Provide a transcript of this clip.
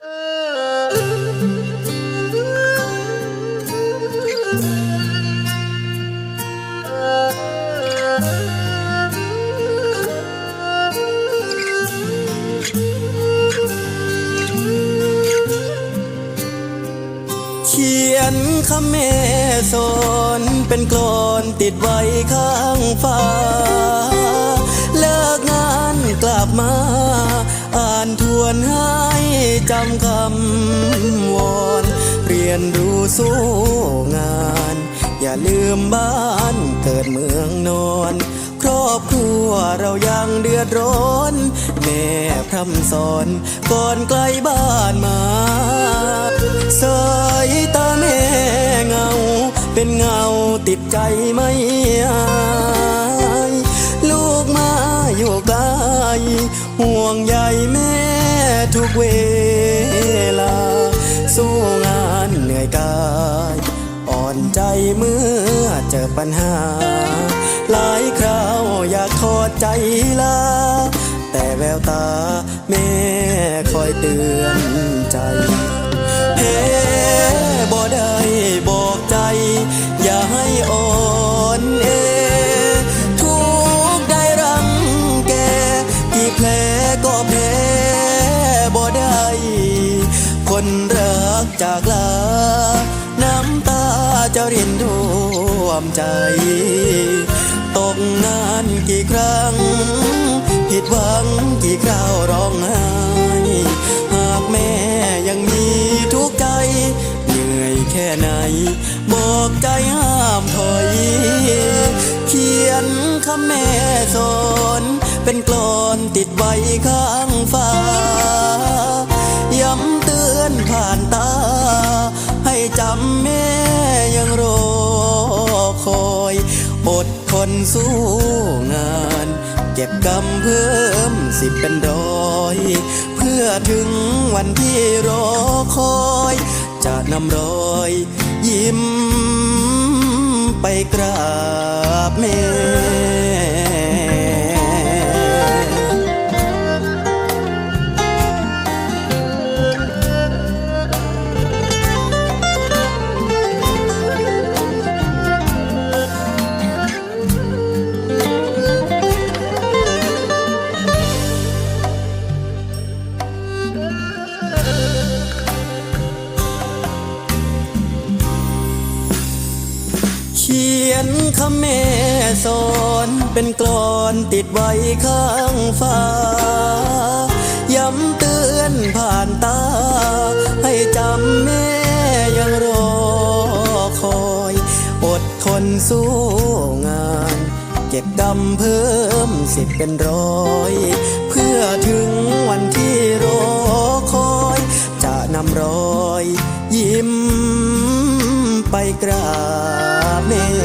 เขียนคำแม่สอนเป็นกลอนติดไว้ข้างฟ้า เลิกงานกลับมา อ่านทวนห้ จำคำวอนเรียนรู้สู้งาน อย่าลืมบ้านเกิดเมืองนอน ครอบครัวเรายังเดือดร้อน แม่พร่ำสอนก่อนไกลบ้านมาสายตาแม่เงา เป็นเงาติดใจไม่อายลูกมาอยู่ไกลห่วงใยแม่ทุกเว เมื่อเจอปัญหา หลายคราวอยากทอดใจลา แต่แววตาแม่คอยเตือนใจแพ้บ่ได้บอกใจ อย่าให้อ่อนเอทุกได้รังแก กี่แผลก็แพ้บ่ได้ คนรักจากลา จะรินท่วมใจ ตกงานกี่ครั้ง ผิดหวังกี่คราวร้องไห้ หากแม่ยังมีทุกข์ใจ เหนื่อยแค่ไหน บอกใจห้ามถอย เขียนคำแม่สอนเป็นกลอนติดไว้ข้างฟ้า ย้ำเตือนผ่านตา ให้จำแม่ คอย อดทนสู้งาน เก็บกำเพิ่มสิบเป็นร้อย เพื่อถึงวันที่รอคอย จะนำรอย ยิ้มไปกราบแม่ คำแม่สอนเป็นกลอนติดไว้ข้างฟ้า ย้ำเตือนผ่านตา ให้จำแม่ยังรอคอย อดทนสู้งาน เก็บกำเพิ่มสิบเป็นร้อย เพื่อถึงวันที่รอคอย จะนำรอย ยิ้มไปกราบแม่